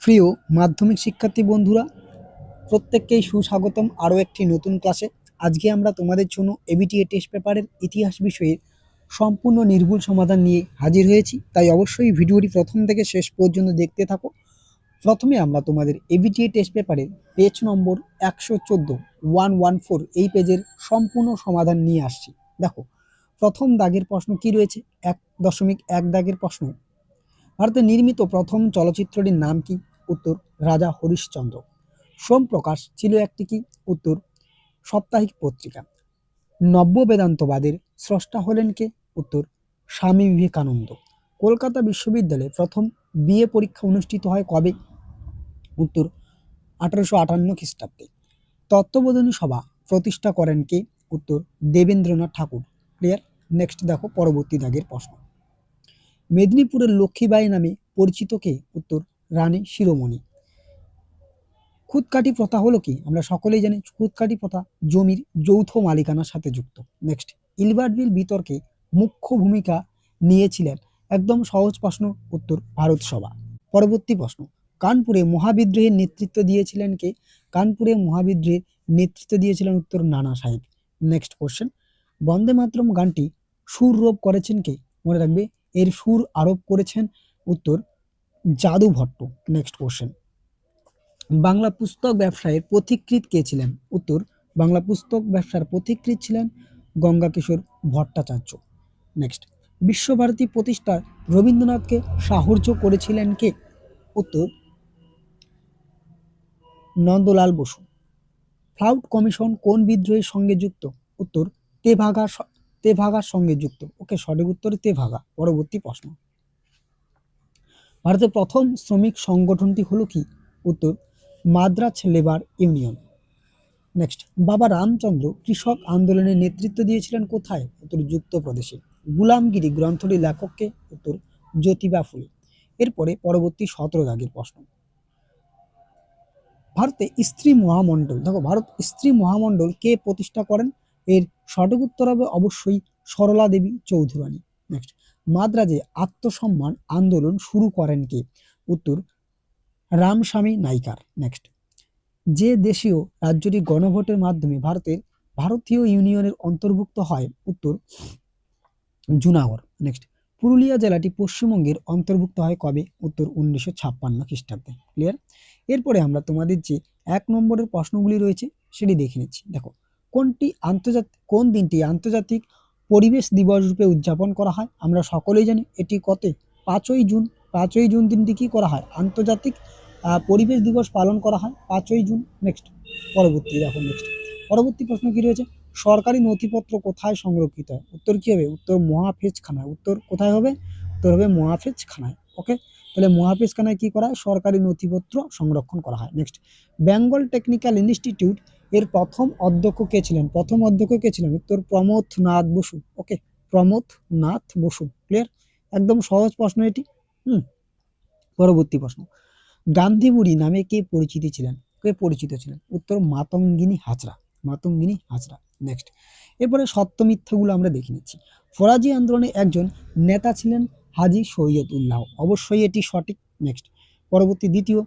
প্রিয় মাধ্যমিক শিক্ষার্থী বন্ধুরা, প্রত্যেককেই সুস্বাগতম আরও একটি নতুন ক্লাসে। আজকে আমরা তোমাদের জন্য এবিটিএ টেস্ট পেপারের ইতিহাস বিষয়ে সম্পূর্ণ নির্ভুল সমাধান নিয়ে হাজির হয়েছি। তাই অবশ্যই ভিডিওটি প্রথম থেকে শেষ পর্যন্ত দেখতে থাকো। প্রথমে আমরা তোমাদের এবিটিএ টেস্ট পেপারের পেজ নম্বর একশো চোদ্দ, ওয়ান ওয়ান ফোর এই পেজের সম্পূর্ণ সমাধান নিয়ে আসছি। দেখো, প্রথম দাগের প্রশ্ন কি রয়েছে? এক দশমিক এক দাগের প্রশ্ন। ভারতে নির্মিত প্রথম চলচ্চিত্রটির নাম কি? উত্তর রাজা হরিশ্চন্দ্র। সোম প্রকাশ ছিল একটি কি? উত্তর, সাপ্তাহিক পত্রিকা। নব্য বেদান্তবাদের স্রষ্টা হলেন কে? উত্তর, স্বামী বিবেকানন্দ। কলকাতা বিশ্ববিদ্যালয়ে প্রথম বিএ পরীক্ষা অনুষ্ঠিত হয় কবে? উত্তর, আঠারোশো আটান্ন খ্রিস্টাব্দে। তত্ত্ববোধনী সভা প্রতিষ্ঠা করেন কে? উত্তর, দেবেন্দ্রনাথ ঠাকুর। ক্লিয়ার নেক্সট দেখো পরবর্তী দাগের প্রশ্ন। মেদিনীপুরের লক্ষ্মীবাই নামে পরিচিত কে? উত্তর রানী শিরোমণি। খুদকাটি প্রথা হলো কি? আমরা সকলেই জানি খুদকাটি প্রথা জমির যৌথ মালিকানার সাথে যুক্ত। নেক্সট ইলবার্ট বিল বিতর্কে মুখ্য ভূমিকা নিয়েছিলেন একদম সহজ প্রশ্ন, উত্তর ভারত সভা। পরবর্তী প্রশ্ন, কানপুরে মহাবিদ্রোহের নেতৃত্ব দিয়েছিলেন কে? কানপুরে মহাবিদ্রোহের নেতৃত্ব দিয়েছিলেন উত্তর নানা সাহেব। নেক্সট কোশ্চেন বন্দে মাতরম গানটি সুর রোপ করেছেন কে? মনে রাখবে, এর সুর আরোপ করেছেন উত্তর জাদু ভট্ট নেক্সট কোশ্চেন বাংলা পুস্তক ব্যবসায়ের পথিকৃৎ কে ছিলেন? উত্তর, বাংলা পুস্তক ব্যবসার পথিকৃৎ ছিলেন গঙ্গা কিশোর ভট্টাচার্য। নেক্সট বিশ্বভারতী প্রতিষ্ঠায় রবীন্দ্রনাথকে সাহায্য করেছিলেন কে? উত্তর, নন্দলাল বসু। ফ্লাউট কমিশন কোন বিদ্রোহের সঙ্গে যুক্ত? উত্তর, তেভাগা তেভাগার সঙ্গে যুক্ত। ওকে সঠিক উত্তর তেভাগা, পরবর্তী প্রশ্ন। ভারতের প্রথম শ্রমিক সংগঠনটি হলো কি? উত্তর, মাদ্রাজ লেবার ইউনিয়ন। নেক্সট বাবা রামচন্দ্র কৃষক আন্দোলনের নেতৃত্ব দিয়েছিলেন কোথায়? উত্তর, যুক্তপ্রদেশে। গুলামগিরি গ্রন্থটি লেখককে, উত্তর, জ্যোতিবা ফুলে। এরপরে পরবর্তী সতেরো দাগের প্রশ্ন। ভারতে স্ত্রী মহামণ্ডল। দেখো, ভারত স্ত্রী মহামণ্ডল কে প্রতিষ্ঠা করেন? এর সঠিক উত্তর হবে অবশ্যই সরলা দেবী চৌধুরানী। নেক্সট মাদ্রাজে আত্মসম্মান আন্দোলন শুরু করেন কে? উত্তর, রামস্বামী নাইকার। নেক্সট যে দেশীয় রাজ্যটি গণভোটের মাধ্যমে ভারতের ভারতীয় ইউনিয়নের অন্তর্ভুক্ত হয়, উত্তর, জুনাগড়। নেক্সট পুরুলিয়া জেলাটি পশ্চিমবঙ্গের অন্তর্ভুক্ত হয় কবে? উত্তর, উনিশশো ছাপ্পান্ন খ্রিস্টাব্দে। ক্লিয়ার এরপরে আমরা তোমাদের যে এক নম্বরের প্রশ্নগুলি রয়েছে, সেটি দেখে নিচ্ছি। দেখো, কোনটি আন্তর্জাতিক কোন দিনটি আন্তর্জাতিক পরিবেশ দিবস রূপে উদযাপন করা হয়। আমরা সকলেই জানি এটি কত? পাঁচই জুন পাঁচই জুন দিনটি কী করা হয়? আন্তর্জাতিক পরিবেশ দিবস পালন করা হয় পাঁচই জুন। নেক্সট পরবর্তী, দেখো নেক্সট পরবর্তী প্রশ্ন কী রয়েছে? সরকারি নথিপত্র কোথায় সংরক্ষিত হয়? উত্তর কী হবে? উত্তর মহাফেজখানায়। উত্তর কোথায় হবে? উত্তর হবে মহাফেজখানায়। ওকে তাহলে মহাফেজখানায় কী করা হয়? সরকারি নথিপত্র সংরক্ষণ করা হয়। নেক্সট বেঙ্গল টেকনিক্যাল ইনস্টিটিউট প্রথম অধ্যক্ষ কে ছিলেন? প্রথম অধ্যক্ষ কে ছিলেন? উত্তর প্রমথ নাথ বসু। ওকে প্রমথ নাথ বসু। ক্লিয়ার একদম সহজ প্রশ্ন এটি। হুম, পরবর্তী প্রশ্ন। গান্ধী বুড়ি নামে কে পরিচিত ছিলেন? কে পরিচিত ছিলেন? উত্তর, মাতঙ্গিনী হাজরা। মাতঙ্গিনী হাজরা। নেক্সট এরপরে সত্য মিথ্যাগুলো আমরা দেখে নিচ্ছি। ফরাজি আন্দোলনে একজন নেতা ছিলেন হাজি সৈয়দ উল্লাহ অবশ্যই এটি সঠিক। নেক্সট পরবর্তী দ্বিতীয়।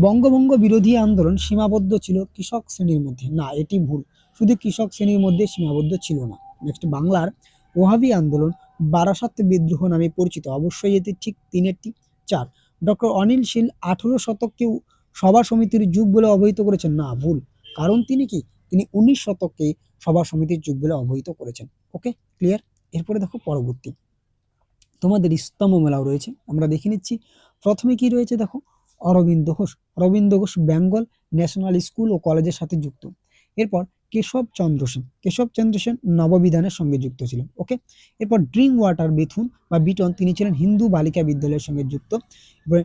বঙ্গভঙ্গ বিরোধী আন্দোলন সীমাবদ্ধ ছিল কৃষক শ্রেণির মধ্যে। না, এটি ভুল। শুধু কৃষক শ্রেণির মধ্যে সীমাবদ্ধ ছিল না। নেক্সট বাংলার ওহাবি আন্দোলন বারাসাত বিদ্রোহ নামে পরিচিত। অবশ্যই এটি ঠিক তিনেরটি চার। ডক্টর অনিল শীল আঠেরো শতককে সভা সমিতির যুগ বলে অবহিত করেছেন। না, ভুল। কারণ তিনি কি? তিনি উনিশ শতককে সভা সমিতির যুগ বলে অবহিত করেছেন। ওকে ক্লিয়ার এরপরে দেখো পরবর্তী। তোমাদের স্তম্ভ মেলাও রয়েছে। আমরা দেখে নিচ্ছি। প্রথমে কি রয়েছে দেখো? অরবিন্দ ঘোষ। অরবিন্দ ঘোষ বেঙ্গল ন্যাশনাল স্কুল ও কলেজের সাথে যুক্ত। এরপর কেশব চন্দ্র সেন। কেশব চন্দ্র সেন নববিধানের সঙ্গে যুক্ত ছিলেন, ওকে? এরপর ড্রিঙ্ক ওয়াটার বেথুন বা বিটন, তিনি ছিলেন হিন্দু বালিকা বিদ্যালয়ের সঙ্গে যুক্ত। এরপরে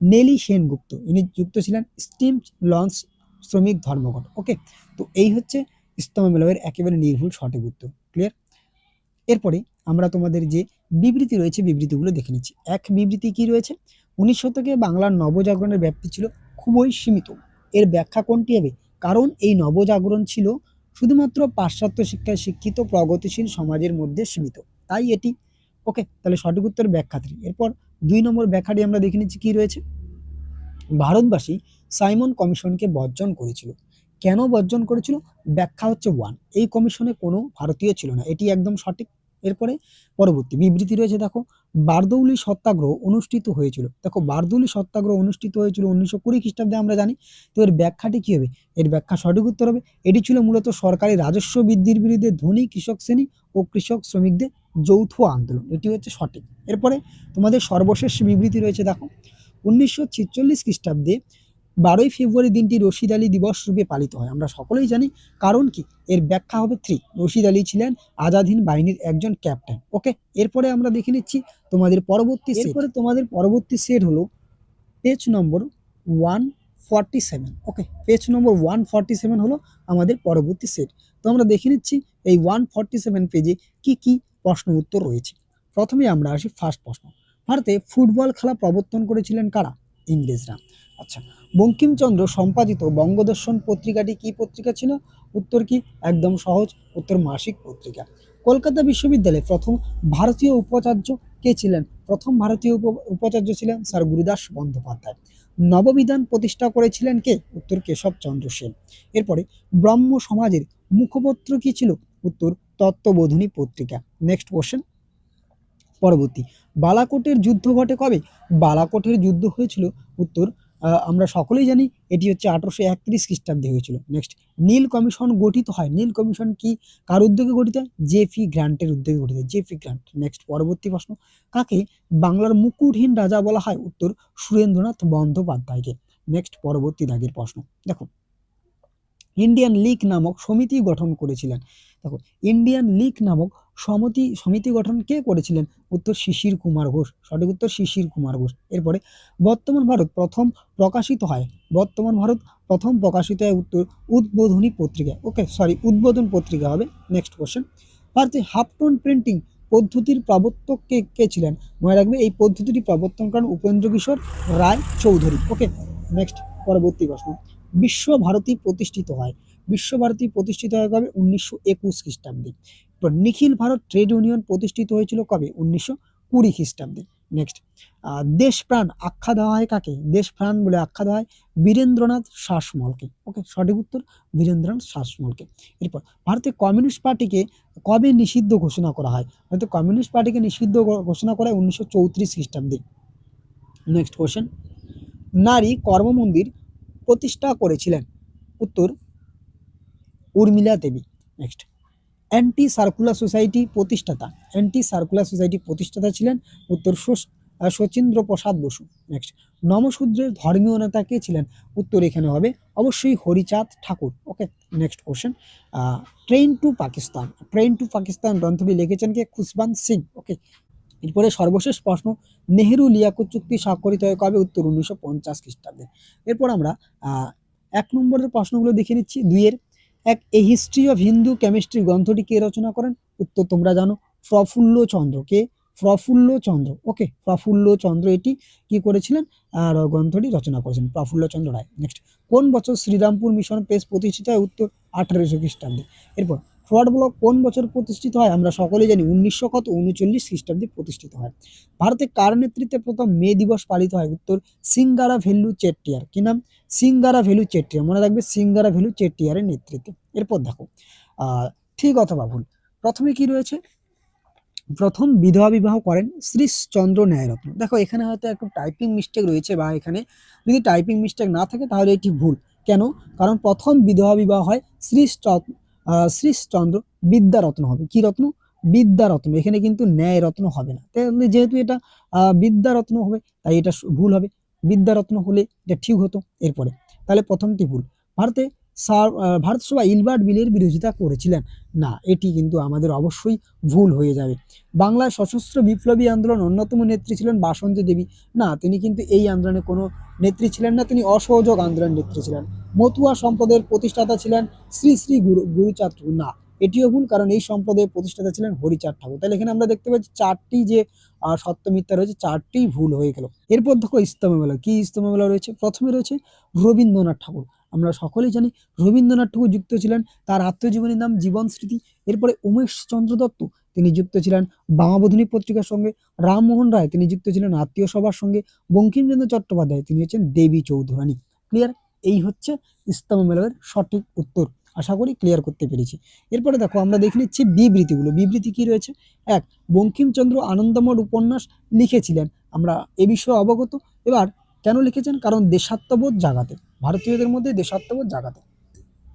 নেলি সেনগুপ্ত, ইনি যুক্ত ছিলেন স্টিম লঞ্চ শ্রমিক ধর্মঘট, ওকে? তো এই হচ্ছে ইস্তমা মেলাওয়ের একেবারে নির্ভুল সঠিক উত্তর ক্লিয়ার এরপরে আমরা তোমাদের যে বিবৃতি রয়েছে, বিবৃতিগুলো দেখে নিচ্ছি। এক বিবৃতি কি রয়েছে? উনিশ শতকে বাংলার নবজাগরণের ব্যাপ্তি ছিল খুবই সীমিত। এর ব্যাখ্যা কোনটি হবে? কারণ এই নবজাগরণ ছিল শুধুমাত্র পাশ্চাত্য শিক্ষায় শিক্ষিত, প্রগতিশীল সমাজের মধ্যে সীমিত। তাই এটি ওকে, তাহলে সঠিক উত্তর ব্যাখ্যা থ্রি এরপর দুই নম্বর ব্যাখ্যাটি আমরা দেখে নিচ্ছি কি রয়েছে। ভারতবাসী সাইমন কমিশনকে বর্জন করেছিল। কেন বর্জন করেছিল? ব্যাখ্যা হচ্ছে ওয়ান এই কমিশনে কোনো ভারতীয় ছিল না। এটি একদম সঠিক। এরপরে পরবর্তী বিবৃতি রয়েছে, দেখো, বারদৌলি সত্যাগ্রহ অনুষ্ঠিত হয়েছিল। দেখো, বারদৌলি সত্যাগ্রহ অনুষ্ঠিত হয়েছিল উনিশশো কুড়ি খ্রিস্টাব্দে, আমরা জানি। তো এর ব্যাখ্যাটি কী হবে? এর ব্যাখ্যা সঠিক উত্তর হবে, এটি ছিল মূলত সরকারি রাজস্ব বৃদ্ধির বিরুদ্ধে ধনী কৃষক শ্রেণি ও কৃষক শ্রমিকদের যৌথ আন্দোলন। এটি হচ্ছে সঠিক। এরপরে তোমাদের সর্বশেষ বিবৃতি রয়েছে, দেখো, উনিশশো ছেচল্লিশ খ্রিস্টাব্দে বারোই ফেব্রুয়ারি দিনটি রশিদ আলী দিবস রূপে পালিত হয়। আমরা সকলেই জানি কারণ কি? এর ব্যাখ্যা হবে থ্রি। রশিদ আলী ছিলেন আজাদ হিন্দ বাহিনীর একজন ক্যাপ্টেন। ওকে, এরপরে আমরা দেখে নিচ্ছি তোমাদের পরবর্তী এরপরে তোমাদের পরবর্তী সেট হলো page number one forty seven okay page number one forty seven হলো আমাদের পরবর্তী সেট। তো আমরা দেখে নিচ্ছি এই ওয়ান ফর্টি সেভেন পেজে কি কি প্রশ্ন উত্তর রয়েছে। প্রথমে আমরা আসি ফার্স্ট প্রশ্ন। ভারতে ফুটবল খেলা প্রবর্তন করেছিলেন কারা? ইংরেজরা। আচ্ছা বঙ্কিমচন্দ্র সম্পাদিত বঙ্গদর্শন পত্রিকাটি কি পত্রিকা ছিল? উত্তর কি? একদম সহজ, উত্তর মাসিক পত্রিকা। কলকাতা বিশ্ববিদ্যালয়ে প্রথম ভারতীয় উপাচার্য কে ছিলেন? প্রথম ভারতীয় উপ- উপাচার্য ছিলেন স্যার গুরুদাস বন্দ্যোপাধ্যায়। নববিধান প্রতিষ্ঠা করেছিলেন কে? উত্তর কেশবচন্দ্র সেন। এরপরে ব্রহ্ম সমাজের মুখপত্র কি ছিল? উত্তর তত্ত্ববোধনী পত্রিকা। নেক্সট কোশ্চেন পরবর্তী। বালাকোটের যুদ্ধ ঘটে কবে? বালাকোটের যুদ্ধ হয়েছিল, উত্তর আমরা সকলেই জানি, এটি হচ্ছে আঠারোশো একত্রিশ খ্রিস্টাব্দে হয়েছিল। নেক্সট নীল কমিশন গঠিত হয়। নীল কমিশন কি? কার উদ্যোগে গঠিত হয়? জেফি গ্রান্টের উদ্যোগে গঠিত হয়। জেফি গ্রান্ট। নেক্সট পরবর্তী প্রশ্ন। কাকে বাংলার মুকুটহীন রাজা বলা হয়? উত্তর, সুরেন্দ্রনাথ বন্দ্যোপাধ্যায়কে। নেক্সট পরবর্তী দাগের প্রশ্ন। দেখো ইন্ডিয়ান লীগ নামক সমিতি গঠন করেছিলেন। দেখো ইন্ডিয়ান লীগ নামক সমিতি সমিতি গঠন কে করেছিলেন? উত্তর শিশির কুমার ঘোষ, সঠিক উত্তর শিশির কুমার ঘোষ। এরপরে, বর্তমান ভারত প্রথম প্রকাশিত হয়। বর্তমান ভারত প্রথম প্রকাশিত হয় উত্তর উদ্বোধনী পত্রিকা ওকে সরি উদ্বোধন পত্রিকা হবে। নেক্সট কোশ্চেন ভারতে হাফটোন প্রিন্টিং পদ্ধতির প্রবর্তক কে কে ছিলেন? মনে রাখবে, এই পদ্ধতিটি প্রবর্তন করেন উপেন্দ্র কিশোর রায় চৌধুরী ওকে নেক্সট পরবর্তী প্রশ্ন। বিশ্বভারতী প্রতিষ্ঠিত হয়। বিশ্বভারতী প্রতিষ্ঠিত হয় কবে? উনিশশো একুশ খ্রিস্টাব্দে। এরপর নিখিল ভারত ট্রেড ইউনিয়ন প্রতিষ্ঠিত হয়েছিল কবে? উনিশশো কুড়ি খ্রিস্টাব্দে। নেক্সট দেশপ্রাণ আখ্যা দেওয়া হয় কাকে? দেশপ্রাণ বলে আখ্যা দেওয়া হয় বীরেন্দ্রনাথ শাসমলকে। ওকে সঠিক উত্তর? বীরেন্দ্রনাথ শাসমলকে। এরপর ভারতের কমিউনিস্ট পার্টিকে কবে নিষিদ্ধ ঘোষণা করা হয়? ভারতের কমিউনিস্ট পার্টিকে নিষিদ্ধ ঘোষণা করা হয় উনিশশো চৌত্রিশ খ্রিস্টাব্দে। নেক্সট কোশ্চেন নারী কর্মমন্দির প্রতিষ্ঠা করেছিলেন। উত্তর, Urmila Devi. Next anti circular society প্রতিষ্ঠাতা। অ্যান্টি সার্কুলার সোসাইটি প্রতিষ্ঠাতা ছিলেন উত্তর শচীন্দ্র প্রসাদ বসু। নেক্সট নমশূদ্রের ধর্মীয় নেতা কে ছিলেন? উত্তর এখানে হবে অবশ্যই Harichand Thakur. Okay next question train to Pakistan train to Pakistan গ্রন্থটি লিখেছেন কে? খুশবান সিং। ওকে এরপরে সর্বশেষ প্রশ্ন, নেহেরু লিয়াকত চুক্তি স্বাক্ষরিত হয় কবে? উত্তর উনিশশো পঞ্চাশ খ্রিস্টাব্দে। এরপর আমরা এক নম্বরের প্রশ্নগুলো দেখে নিচ্ছি, দুইয়ের। এক, a history of Hindu chemistry গ্রন্থটি কে রচনা করেন? উত্তর তোমরা জানো, প্রফুল্ল চন্দ্র। কে? প্রফুল্ল চন্দ্র। ওকে, প্রফুল্ল চন্দ্র এটি কি করেছিলেন? আর গ্রন্থটি রচনা করেছেন প্রফুল্ল চন্দ্র রায়। নেক্সট, কোন বছর শ্রীরামপুর মিশন প্রেস প্রতিষ্ঠিত হয়? উত্তর, আঠারোশো খ্রিস্টাব্দে। এরপর ফ্রড ব্লক কোন বছর প্রতিষ্ঠিত হয় আমরা সকলেই জানি, উনিশশো কত? উনচল্লিশ খ্রিস্টাব্দে প্রতিষ্ঠিত হয়। ভারতে কার নেতৃত্বে প্রথম মে দিবস পালিত হয়? উত্তর, সিঙ্গারা ভেল্লু চেট্টিয়ার। কি নাম? সিঙ্গারা ভেলু চেট্টিয়ার। মনে রাখবে সিঙ্গারা ভেলু চেট্টিয়ারের নেতৃত্বে। এরপর দেখো ঠিক অথবা ভুল। প্রথমে কি রয়েছে? প্রথম বিধবা বিবাহ করেন শ্রীশচন্দ্র ন্যায়রত্ন। দেখো, এখানে হয়তো একটু টাইপিং মিস্টেক রয়েছে বা এখানে যদি টাইপিং মিস্টেক না থাকে তাহলে এটি ভুল। কেন? কারণ প্রথম বিধবা বিবাহ হয় শ্রীশচন্দ্র শ্রীশচন্দ্র বিদ্যারত্ন হবে। কি রত্ন? বিদ্যারত্ন। এখানে কিন্তু ন্যায় রত্ন হবে না। তাহলে যেহেতু এটা বিদ্যারত্ন হবে তাই এটা ভুল হবে। বিদ্যারত্ন হলে এটা ঠিক হতো এরপরে। তাহলে প্রথমটি ভুল। ভারতে সার আহ, ভারত সভা ইলবার্ট বিলের বিরোধিতা করেছিলেন। না এটি কিন্তু আমাদের অবশ্যই ভুল হয়ে যাবে। বাংলার সশস্ত্র বিপ্লবী আন্দোলন অন্যতম নেত্রী ছিলেন বাসন্তী দেবী। না তিনি কিন্তু এই আন্দোলনে কোনো নেত্রী ছিলেন না তিনি অসহযোগ আন্দোলন নেত্রী ছিলেন। মতুয়া সম্পদের প্রতিষ্ঠাতা ছিলেন শ্রী শ্রী গুরু, গুরুচাঁদ না এটিও ভুল, কারণ এই সম্পদের প্রতিষ্ঠাতা ছিলেন হরিচাঁদ ঠাকুর। তাহলে এখানে আমরা দেখতে পাচ্ছি চারটি যে সত্য মিথ্যা রয়েছে, চারটি ভুল হয়ে গেল। এরপর দেখো ইস্তমামেলা কি ইস্তমামেলা রয়েছে? প্রথমে রয়েছে রবীন্দ্রনাথ ঠাকুর। আমরা সকলেই জানি রবীন্দ্রনাথ ঠাকুর যুক্ত ছিলেন, তার আত্মজীবনীর নাম জীবন স্মৃতি। এরপরে উমেশ চন্দ্র দত্ত, তিনি যুক্ত ছিলেন বামাবোধিনী পত্রিকার সঙ্গে। রামমোহন রায়, তিনি যুক্ত ছিলেন আত্মীয় সভার সঙ্গে। বঙ্কিমচন্দ্র চট্টোপাধ্যায়, তিনি হচ্ছেন দেবী চৌধুরানী। ক্লিয়ার এই হচ্ছে ইস্তমা মেলয়ের সঠিক উত্তর। আশা করি ক্লিয়ার করতে পেরেছি। এরপরে দেখো, আমরা দেখে নিচ্ছি বিবৃতিগুলো। বিবৃতি কি রয়েছে? এক, বঙ্কিমচন্দ্র আনন্দমঠ উপন্যাস লিখেছিলেন। আমরা এ বিষয়ে অবগত। এবার কেন লিখেছেন? কারণ দেশাত্মবোধ জাগাতে। ভারতীয়দের মধ্যে দেশাত্মবোধ জাগাতে।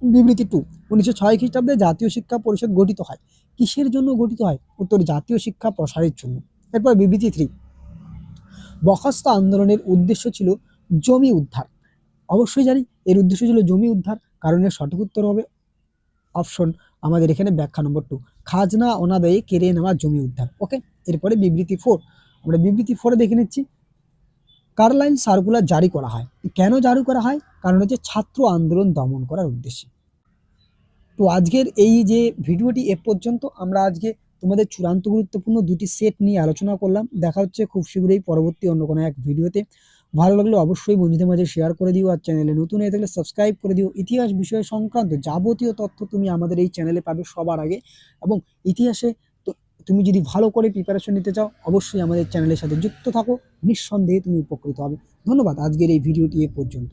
বিবৃতি টু উনিশশো ছয় খ্রিস্টাব্দে জাতীয় শিক্ষা পরিষদ গঠিত হয়। কিসের জন্য গঠিত হয়? উত্তর, জাতীয় শিক্ষা প্রসারের জন্য। এরপর বিবৃতি থ্রি বখাস্ত আন্দোলনের উদ্দেশ্য ছিল জমি উদ্ধার। অবশ্যই জানি। এর উদ্দেশ্য ছিল জমি উদ্ধার। কারণ এর সঠিক উত্তর হবে অপশন আমাদের এখানে ব্যাখ্যা নম্বর টু খাজনা অনাদায়ে কেড়ে নেওয়া জমি উদ্ধার। ওকে এরপরে বিবৃতি ফোর আমরা বিবৃতি ফোরে দেখে নিচ্ছি। কার্লাইন সার্কুলার জারি করা হয়? কেন জারি করা হয়? কারণ হচ্ছে ছাত্র আন্দোলন দমন করার উদ্দেশ্যে। তো আজকের এই যে ভিডিওটি এ পর্যন্ত, আমরা আজকে তোমাদের চূড়ান্ত গুরুত্বপূর্ণ দুটি সেট নিয়ে আলোচনা করলাম। দেখা হচ্ছে খুব শীঘ্রই পরবর্তী অন্য কোনো এক ভিডিওতে। ভালো লাগলে অবশ্যই বন্ধুদের মাঝে শেয়ার করে দিও আর চ্যানেলে নতুন হয়ে থাকলে সাবস্ক্রাইব করে দিও। ইতিহাস বিষয় সংক্রান্ত যাবতীয় তথ্য তুমি আমাদের এই চ্যানেলে পাবে সবার আগে। এবং ইতিহাসে তুমি যদি ভালো করে প্রিপারেশন নিতে চাও, অবশ্যই আমাদের চ্যানেলের সাথে যুক্ত থাকো। নিঃসন্দেহে তুমি উপকৃত হবে। ধন্যবাদ আজকের এই ভিডিওটি এ পর্যন্ত।